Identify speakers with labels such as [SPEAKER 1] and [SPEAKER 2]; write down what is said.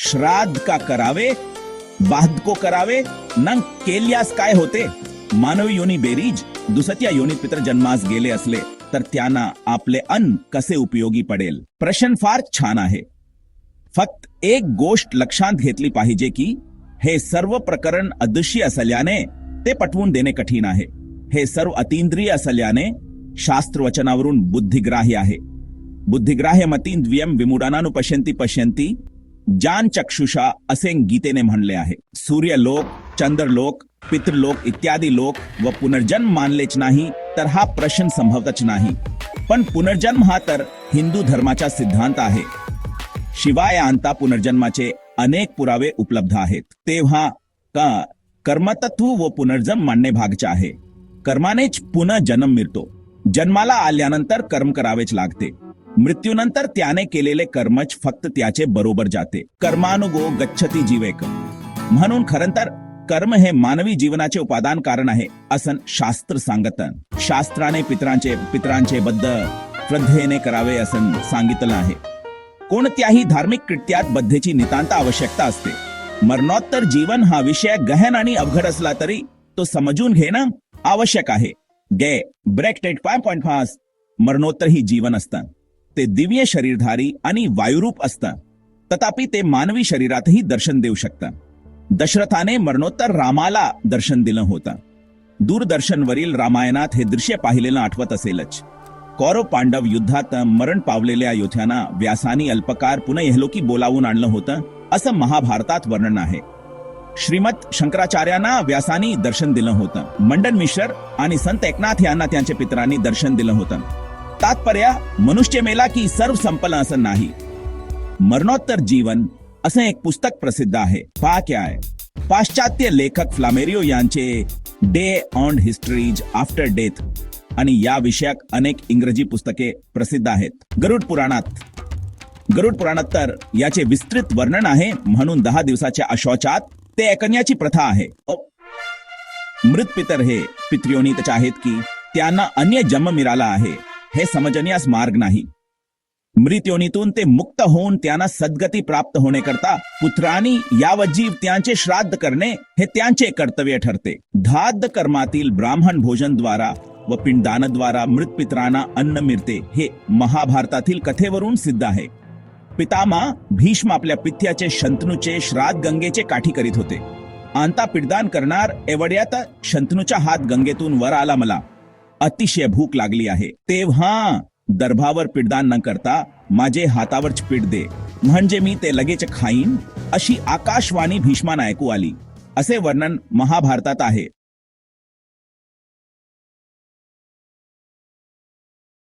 [SPEAKER 1] श्राद्ध का करावे? बाध को करावे? नंग केल्यास काय होते? मानवी योनी बेरीज दुसत्या योनीत पित्र जन्मास गेले असले तर त्यांना आपले अन्न कसे उपयोगी पडेल? प्रश्न फार छान आहे. फक्त एक गोष्ट लक्षात घेतली पाहिजे की हे सर्व प्रकरण अदृश्य असल्याने ते पटवून देणे कठीण आहे. हे सर्व अतींद्रिय असल्याने शास्त्र वचनावरून बुद्धिग्राह्य आहे. बुद्धिग्राह्य मतीन द्वियम विमुडानानु पश्यंती पश्यंती जान चक्षुषा असे गीतेने म्हणले आहे. सूर्यलोक चंद्रलोक पितृलोक इत्यादी लोक व पुनर्जन्म मानलेच नाही तर हा प्रश्न संभवतच नाही. पण पुनर्जन्म हा तर हिंदू धर्माचा सिद्धांत आहे. शिवाय अंता पुनर्जन्माचे अनेक पुरावे उपलब्ध आहेत. तेव्हा का कर्मतत्व व पुनर्जन्म मानणे भागचे आहे. कर्मानेच पुनर्जन्म जन्म मिळतो. जन्माला आल्यानंतर कर्म करावेच लागते. मृत्यूनंतर त्याने केलेले कर्मच फक्त त्याचे बरोबर जाते. कर्मानुगो गच्छती जीवेक. म्हणून खरं तर कर्म हे मानवी जीवनाचे उपादान कारण आहे असं शास्त्र सांगतं शास्त्राने पितरांचे पितरांचे बद्ध श्रद्धेने करावे असं सांगितलं आहे. कोणत्याही धार्मिक कृत्यात बद्धेची नितांत आवश्यकता असते. मरणोत्तर जीवन हा विषय गहन आणि अवघड असला तरी तो समजून घेणं आवश्यक आहे. गे ब्रेक टेट फाय पॉइंट फास्ट मरणोत्तर ही जीवन असतं. ते दिव्य शरीरधारी आणि वायुरूप असतं तथापि ते मानवी शरीरातही दर्शन देऊ शकतं दशरथाने मरणोत्तर रामाला दर्शन दिलं होतं. दूरदर्शनवरील रामायणात हे दृश्य पाहिलेलं आठवत असेलच. कौरव पांडव युद्धात मरण पावलेल्या योद्ध्यांना व्यासानी अल्पकार पुन्हा यहलोकी बोलावून आणलं होतं असं महाभारतात वर्णन आहे. श्रीमत शंकराचार्यांना व्यासानी दर्शन दिलं होतं. मंडन मिश्र आणि संत एकनाथ यांना त्यांच्या पितरांनी दर्शन दिलं होतं. तात्पर्य मनुष्य मेला की सर्व संपलं असं नाही. मरणोत्तर जीवन असं एक पुस्तक प्रसिद्ध आहे. पहा क्या आहे पाश्चात्य लेखक फ्लामेरिओ यांचे day on histories after death आणि या विषयक अनेक इंग्रजी पुस्तके प्रसिद्ध आहेत. गरुड पुराणात गरुड पुराणात तर याचे विस्तृत वर्णन आहे म्हणून दहा दिवसाच्या अशौचात ते ऐकण्याची प्रथा आहे. मृत पितर हे पित्रियोनीतच आहेत की त्यांना अन्य जन्म मिळाला आहे. हे समजण्यास मार्ग नाही. मृत्योनीतून ते मुक्त होऊन त्यांना सद्गती प्राप्त होण्याकरता पुत्रांनी यावजीव त्यांचे श्राद्ध करणे हे त्यांचे कर्तव्य ठरते. धाद्य कर्मातील ब्राह्मण भोजन द्वारा व पिंडदानद्वारा मृत पितरांना अन्न मिळते हे महाभारतातील कथेवरून सिद्ध आहे. पितामा भीष्म आपल्या पित्याचे शंतनूचे श्राद्ध गंगेचे काठी करीत होते. आंता पिडदान करणार एवढ्यात शंतनूचा हात गंगेतून वर आला मला. अतिशय भूक लागली आहे. तेव्हा दर्भावर पिडदान न करता माझे हातावरच पीठ दे. म्हणजे मी ते लगेच खाईन अशी आकाशवाणी भीष्मान ऐकू आली. असे वर्णन महाभारतात आहे.